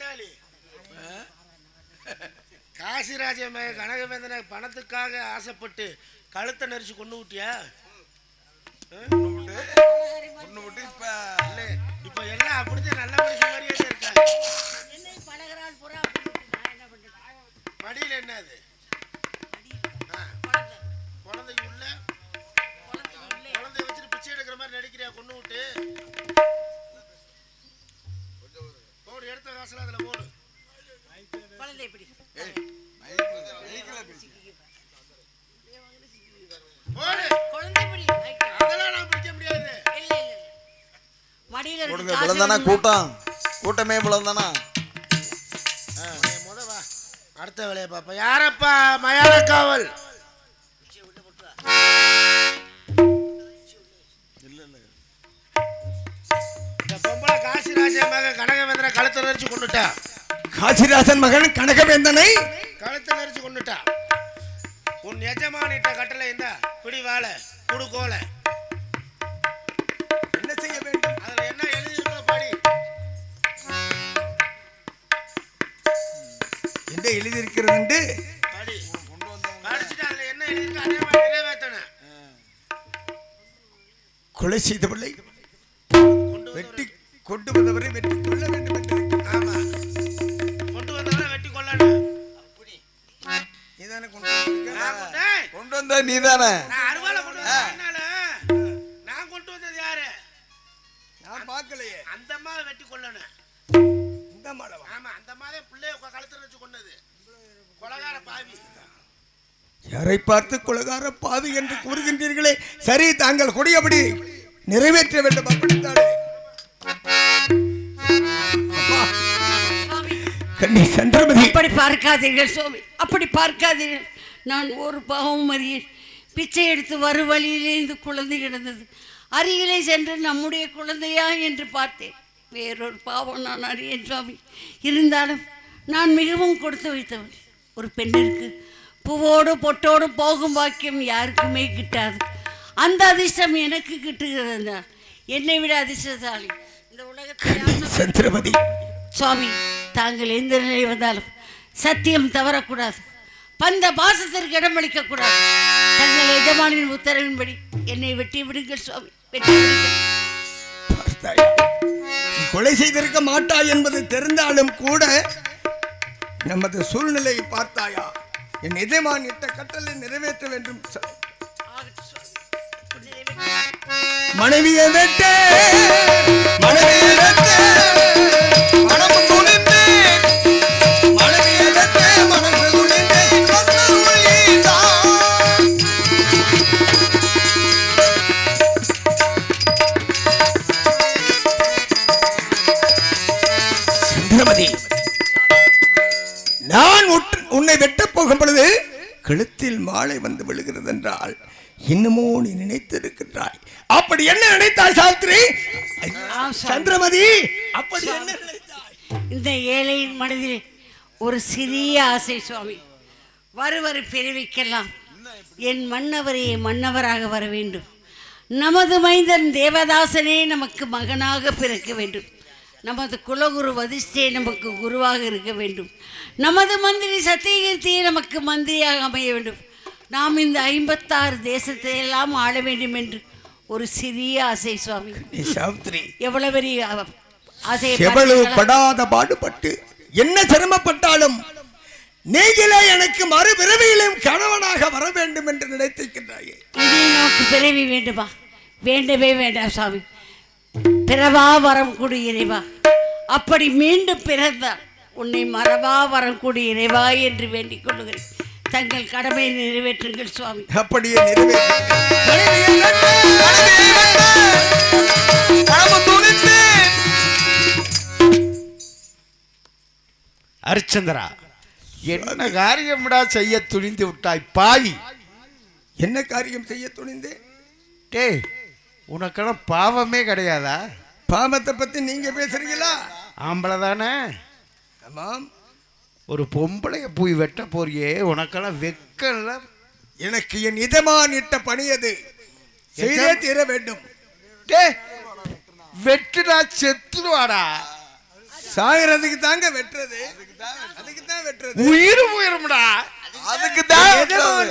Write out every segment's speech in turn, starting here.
பாண்டாளி காசிராஜ கனகவேந்தனை பணத்துக்காக ஆசைப்பட்டு கழுத்தை நெரிச்சு கொண்டு விட்டியா? ஒண்ணு விட்டு இப்ப இல்ல இப்ப எல்லாம் அப்படித்தான் நல்ல மனுஷன் மாதிரியே இருக்காங்க. மடியில என்ன அது? குழந்தைக்கு உள்ள? குழந்தை உள்ளே. குழந்தைய வச்சுட்டு பிச்சை எடுக்கிற மாதிரி நடிக்கிறியா கொண்டு விட்டு போடு எடுத்த காசுல அதுல போடு. குழந்தை எப்படி? ஏய் மைக்கில் மைக்கில் பேசி. போடு. குழந்தை எப்படி? ஐயா, அதெல்லாம் நான் பிடிக்க முடியாது. இல்ல இல்ல. மடியில கொடுங்க வேணுமா? கூட்டம். கூட்டமே இவ்வளவுதானா? ஆ, நீ முத வா. அடுத்த வேலையை பார்ப்போம். யாரப்பா? மயான காவல் பொம்பளை காசிராஜ மகன் கனகவேந்திர கழுத்தை நெரிச்சு கொண்டுட்டா. காசிராசன் மகன் கனகவேந்தனை? கழுத்தை நெரிச்சு கொண்டுட்டா. உன் எஜமானிட்ட கட்டளை இந்த பிடி வாழை குடு கோலை என்ன செய்ய வேண்டும்? அதுல என்ன எழுதியிருக்கோ படி. என்ன எழுதியிருக்கிறது என்று? கொலை செய்தவளை கொண்டு வெட்டி கொண்டு வந்தவரை வெட்டி கொள்ள வேண்டும் என்று. ஆமா. கொண்டு வந்தவரை வெட்டி கொல்லணும் நீதானே கொண்டு? நான் கொண்டு- வந்த நீதானே? நான் அருவாளை கொண்டு நான் கொண்டு வந்தது யாரு? நான் பார்க்கலையே. அந்த வெட்டி கொல்லணும் இந்த மாடவா ஆமா அந்த மாதிரி பிள்ளைய கழுத்துல வச்சு கொண்டது கொலகார பாவி. யாரை பார்த்து குலகார பாவி என்று கூறுகின்றீர்களே? சரி தாங்கள் கொடியபடி நிறைவேற்ற வேண்டும் அப்படித்தானே? கண்ணி சந்திரமதி அப்படி பார்க்காதீர்கள் சுவாமி அப்படி பார்க்காதீர்கள். நான் ஒரு பாவம் அறியேன் பிச்சை எடுத்து வரும் வழியிலே இந்த குழந்தை கிடந்தது. அருகிலே சென்று நம்முடைய குழந்தையா என்று பார்த்தேன். வேறொரு பாவம் நான் அறியேன் சுவாமி. இருந்தாலும் நான் மிகவும் கொடுத்து வைத்தவன். ஒரு பெண்ணிற்கு பூவோடு பொட்டோடு போகும் பாக்கியம் யாருக்குமே கிட்டாது. அந்த அதிர்ஷ்டம் எனக்கு கிட்டுகிறது என்றால் என்னை விட அதிர்ஷ்டசாலி. இந்த உலகத்தில் யாரும் சந்திரமதி சுவாமி தாங்கள் எந்த நிலை வந்தாலும் சத்தியம் தவறக்கூடாது. பந்த பாசத்திற்கு இடமளிக்க கூடாது தங்கள் எஜமானின் உத்தரவின்படி என்னை வெட்டி விடுங்கள் சுவாமி வெட்டி கொலை செய்திருக்க மாட்டாய் என்பது தெரிந்தாலும் கூட நமது சூழ்நிலையை பார்த்தாயா? என் எஜமான் இட்ட கட்டளை நிறைவேற்ற வேண்டும். மனைவியை வெட்ட மனைவியை வெட்ட. நினைத்திருக்கின்றாய் அப்படி என்ன நினைத்தாய் சாஸ்திரி. சந்திரமதி அப்படி என்ன நினைத்தாய்? இந்த ஏழையின் மனதில் ஒரு சிறிய ஆசை சுவாமி. வருவர் பிறவிக்கெல்லாம் என் மன்னவரே மன்னவராக வர வேண்டும். நமது மைந்தன் தேவதாசனே நமக்கு மகனாக பிறக்க வேண்டும். நமது குலகுரு வதிஷ்டே நமக்கு குருவாக இருக்க வேண்டும். நமது மந்திரி சத்தியகீர்த்தியே நமக்கு மந்திரியாக அமைய வேண்டும். நாம் இந்த ஐம்பத்தாறு தேசத்தை எல்லாம் ஆள வேண்டும் என்று ஒரு சிறிய ஆசை சுவாமி. நீ சாவித்திரி. எவ்வளவு பெரிய ஆ- ஆசையை எவ்வளவு? படாத பாடுபட்டு என்ன சிரமப்பட்டாலும் நீங்களே எனக்கு மறுபிறவியிலும் கணவனாக வர வேண்டும் என்று நினைத்திருக்கின்றாயே. இனி நமக்கு பிறவி வேண்டுமா? வேண்டவே வேண்டாம் சாமி பிறவா வரம் கொடு இறைவா. அப்படி மீண்டும் பிறந்தால் உன்னை மறவா வரம் கொடு இறைவா என்று வேண்டிக் கொள்ளுகிறேன். தங்கள் கடமையை நிறைவேற்றுங்கள் சுவாமி. அப்படியே நிறைவேற்ற ஹரிச்சந்திரா என்ன காரியம்டா செய்ய துணிந்து விட்டாய் பாவி? என்ன காரியம் செய்ய துணிந்தேன்? டேய் உனக்கெல்லாம் பாவமே கிடையாதா? பாவத்தை பத்தி நீங்க பேசுறீங்களா? ஆம்பளை தானே? ஆமாம். ஒரு பொம்பளைய போய் வெட்ட போறியே உனக்கெல்லாம் வெக்கம்ல எனக்கு என் இதமான் இட்ட பணி அது. செய்தே தீர வேண்டும். டேய் வெட்டுடா செத்துடுவாடா சாகிறதுக்கு தாங்க வெட்டுறது. அதுக்கு தான் வெட்டுறது. உயிர் உயிரம்டா அதுக்கு தான்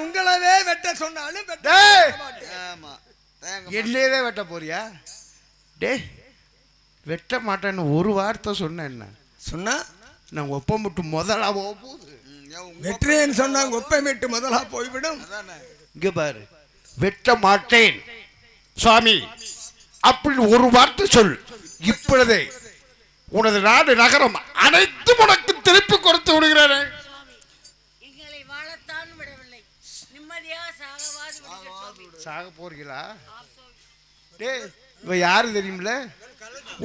உங்களவே வெட்ட சொன்னாலும் வெட்ட. ஆமா. என்னையவே வெட்ட போறியா? டேய் வெட்ட மாட்டேன்னு ஒரு வார்த்தை சொன்னேன் என்ன? சொன்னா? நான் ஒப்பம் விட்டு முதலா போகுது ஏன் உங்க வெட்டுறேன்னு சொன்னாங்க ஒப்பை மீட்டு முதலா போய்விடும். அதானே? இங்க பாரு. வெட்ட மாட்டேன். சுவாமி அப்படின்னு ஒரு வார்த்தை சொல். இப்பொழுதே உனது நாடு நகரம் அனைத்தும் உனக்கு திருப்பி கொடுத்து விடுகிறேன். சாக போறீங்களா. டேய் இவ யாரு தெரியுமில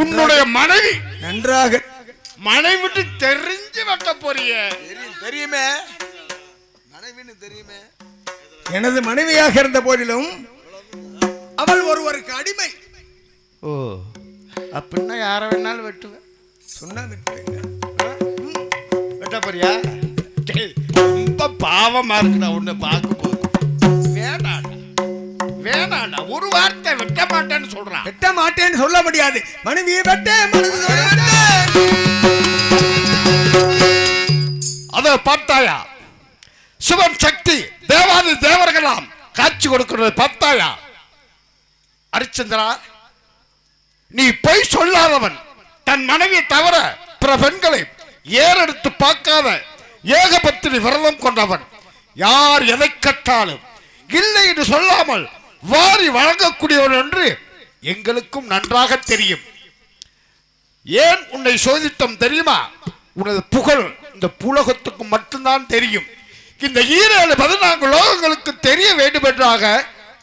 உன்னுடைய மனைவி. நன்றாக மனைவி விட்டு தெரிஞ்சு வெட்ட போறிய. தெரியும் தெரியுமே. மனைவின்னு தெரியுமே. எனது மனைவியாக இருந்த போதிலும் அவள் ஒருவருக்கு அடிமை. ஓ அப்படின்னா யார வேணாலும் வெட்டுவேன். சொன்னா வெட்டுவேங்க வெட்ட போறியா? ரொம்ப பாவமா இருக்குடா உன்னை பார்க்கும்போது. வேணாடா வேணாடா ஒரு வார்த்தை வெட்ட மாட்டேன்னு சொல்றான். வெட்ட மாட்டேன்னு சொல்ல முடியாது. மனைவியை வெட்ட மனது. அதை பார்த்தாயா? சிவன் சக்தி தேவாதி தேவர்களாம் காட்சி கொடுக்கிறது பார்த்தாயா? அரிச்சந்திரா நீ பொய் சொல்லாதவன். தன் மனைவி தவிர பிற பெண்களை ஏறெடுத்து பார்க்காத ஏகபத்தினி விரதம் கொண்டவன். யார் எதை கற்றாலும் இல்லை என்று சொல்லாமல் வாரி வழங்கக்கூடியவன் என்று எங்களுக்கும் நன்றாக தெரியும். ஏன் உன்னை சோதித்தம் தெரியுமா? உனது புகழ் இந்த புலகத்துக்கு மட்டும்தான் தெரியும். இந்த ஈரேழு பதினான்கு லோகங்களுக்கு தெரிய வேண்டுமென்றாக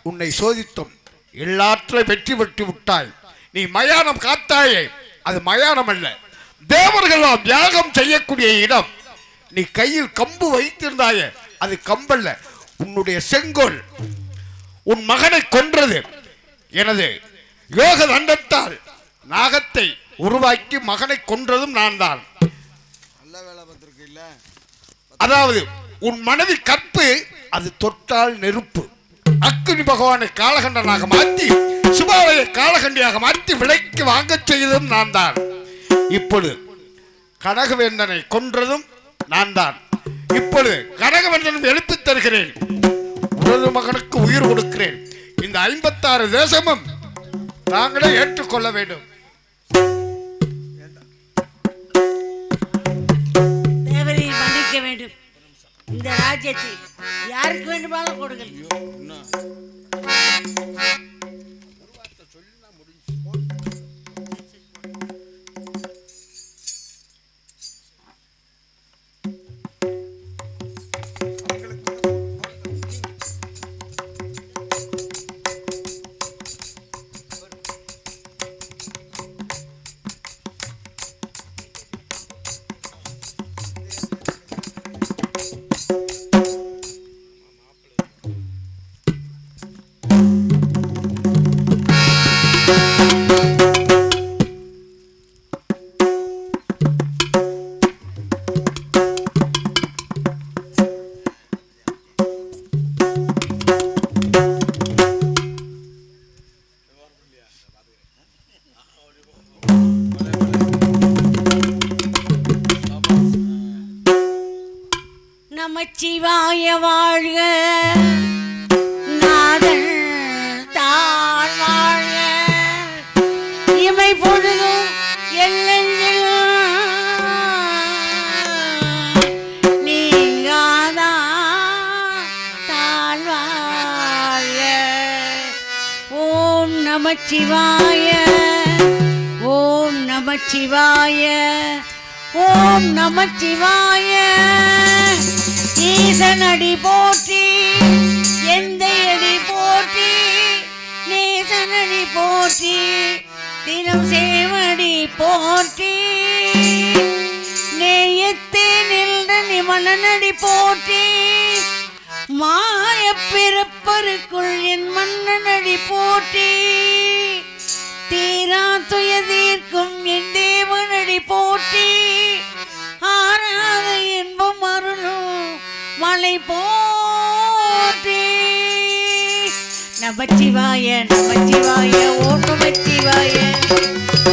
உன்னை சோதித்தோம். எல்லாற்றை வெற்றி பெற்று விட்டாய். நீ மயானம் காத்தாயே. அது மயானம் அல்ல. தேவர்களாம் தியாகம் செய்யக்கூடிய இடம். நீ கையில் கம்பு வைத்திருந்தாயே. அது கம்பல்ல. உன்னுடைய செங்கோல் உன் மகனை கொன்றது. எனது யோக தண்டத்தால் நாகத்தை உருவாக்கி மகனை கொன்றதும் நான் தான் நல்ல வேலை பார்த்துருக்கு இல்ல அதாவது உன் மனைவி கற்பு அது தொட்டால் நெருப்பு. அக்னி பகவானை காலகண்டனாக மாற்றி சுபாவையை காலகண்டியாக மாற்றி விலைக்கு வாங்கச் செய்ததும் நான் தான் இப்பொழுது கனகவேந்தனை கொன்றதும் நான் தான் இப்பொழுது கனகவேந்தனும் எழுப்பி தருகிறேன். உனது மகனுக்கு உயிர் கொடுக்கிறேன். இந்த ஐம்பத்தாறு தேசமும் தாங்களே ஏற்றுக்கொள்ள வேண்டும். இந்த ராஜ்யத்தை யாருக்கு வேண்டுமானாலும் கொடுங்கள். நமச்சிவாய. ஓம் நமச்சிவாய. ஈசனடி போற்றி எந்த அடி போற்றி நேசனடி போற்றி தினம் சேவடி போற்றி. நேயத்தே நின்ற நிமலனடி போற்றி மாய பிறப்பருக்குள் என் மன்னனடி போற்றி. தீரா துயதீர்க்கும் என் தேவனடி போற்றி. ஆறாத இன்பம் அருளும் மலை போற்றி. நமச்சிவாய நமச்சிவாய ஓம் நமச்சிவாய.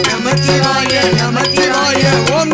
நமச்சிவாய நமச்சிவாய ஓம்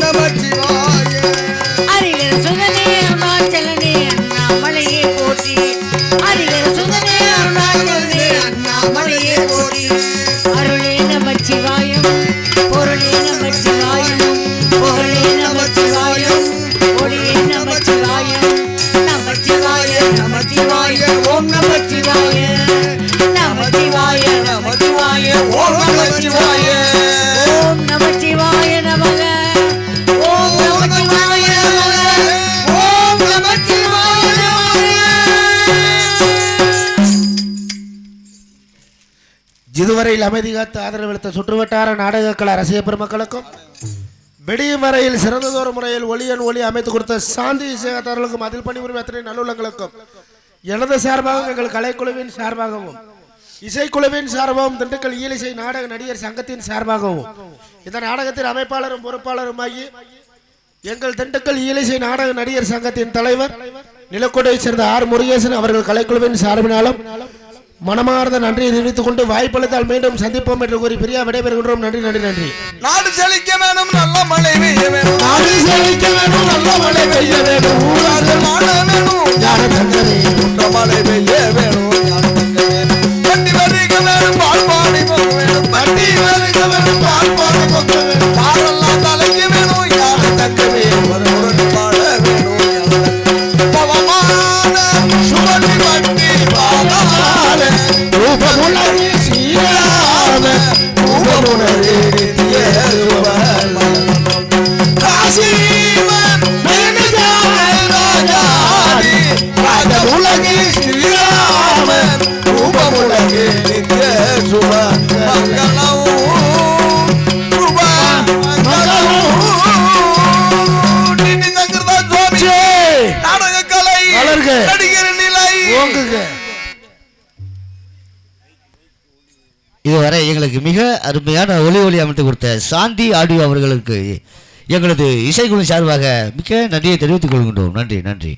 இதுவரையில் அமைதி காத்து ஆதரவளித்த சுற்றுவட்டார நாடக கலா ரசிக பெருமக்களுக்கும் விடியும் வரையில் சிறந்ததொரு முறையில் ஒளியன் ஒளி அமைத்து கொடுத்த சாந்தி சேகத்தார்களுக்கும் அதில் பணிபுரியும் அத்தனை நல்லுள்ளங்களுக்கும் எனது சார்பாகவும் எங்கள் கலைக்குழுவின் சார்பாகவும் இசைக்குழுவின் சார்பாகவும் திண்டுக்கல் இயலிசை நாடக நடிகர் சங்கத்தின் சார்பாகவும் இந்த நாடகத்தின் அமைப்பாளரும் பொறுப்பாளருமாகி எங்கள் திண்டுக்கல் இயலிசை நாடக நடிகர் சங்கத்தின் தலைவர் நிலக்கோட்டையைச் சேர்ந்த ஆர் முருகேசன் அவர்கள் கலைக்குழுவின் சார்பினாலும் மனமார்ந்த நன்றியை தெரிவித்துக் கொண்டு வாய்ப்பளித்தால் மீண்டும் சந்திப்போம் என்று கூறி பிரியா விடைபெறுகின்றோம். நன்றி நன்றி நன்றி. நாடு செழிக்க வேணும் நல்ல மழை பெய்ய வேணும் நாடு செழிக்க வேண்டும் நல்ல மழை பெய்ய வேண்டும். எங்களுக்கு மிக அருமையான ஒலி ஒலி அமைத்து கொடுத்த சாந்தி ஆடியோ அவர்களுக்கு எங்களது இசைக்குழு சார்பாக மிக்க நன்றியை தெரிவித்துக் கொள்கின்றோம். நன்றி நன்றி.